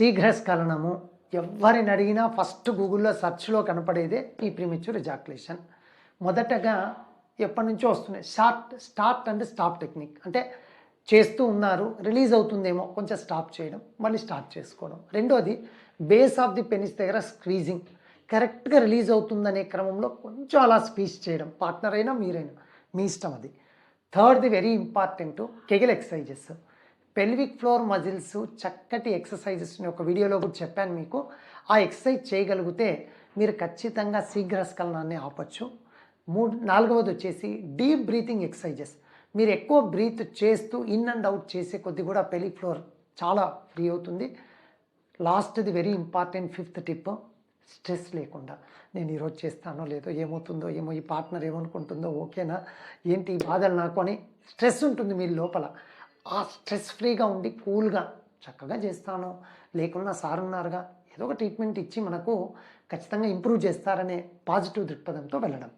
శీఘ్రస్ఖలనము. ఎవరిని అడిగినా ఫస్ట్ గూగుల్లో సెర్చ్లో కనపడేదే ఈ ప్రిమిచ్యూర్ ఎజాకులేషన్ మొదటగా ఎప్పటి నుంచో వస్తున్నాయి. Short start and stop technique. అంటే చేస్తూ ఉన్నారు రిలీజ్ అవుతుందేమో కొంచెం స్టాప్ చేయడం మళ్ళీ స్టార్ట్ చేసుకోవడం. రెండోది బేస్ ఆఫ్ ది పెనిస్ దగ్గర స్క్వీజింగ్ కరెక్ట్గా రిలీజ్ అవుతుందనే క్రమంలో కొంచెం అలా స్పీచ్ చేయడం పార్ట్నర్ అయినా మీరైనా మీ ఇష్టం అది. థర్డ్ది very important Kegel exercises. Pelvic floor muscles చక్కటి ఎక్సర్సైజెస్ని ఒక వీడియోలో కూడా చెప్పాను మీకు. ఆ ఎక్సర్సైజ్ చేయగలిగితే మీరు ఖచ్చితంగా శీఘ్రస్ఖలనాన్ని ఆపచ్చు. మూడు నాలుగవది వచ్చేసి డీప్ బ్రీతింగ్ ఎక్సర్సైజెస్ మీరు ఎక్కువ బ్రీత్ చేస్తూ ఇన్ అండ్ అవుట్ చేసే కొద్ది కూడా పెల్విక్ ఫ్లోర్ చాలా ఫ్రీ అవుతుంది. లాస్ట్ది very important fifth tip stress లేకుండా. నేను ఈరోజు చేస్తానో లేదో ఏమవుతుందో ఏమో ఈ పార్ట్నర్ ఏమనుకుంటుందో ఓకేనా? ఏంటి ఈ బాధలు నాకు అని స్ట్రెస్ ఉంటుంది మీ లోపల. ఆ స్ట్రెస్ ఫ్రీగా ఉండి కూల్గా చక్కగా చేస్తాను. లేకున్నా సార్ ఉన్నారుగా ఏదో ఒక ట్రీట్మెంట్ ఇచ్చి మనకు ఖచ్చితంగా ఇంప్రూవ్ చేస్తారనే పాజిటివ్ దృక్పథంతో వెళ్ళడం.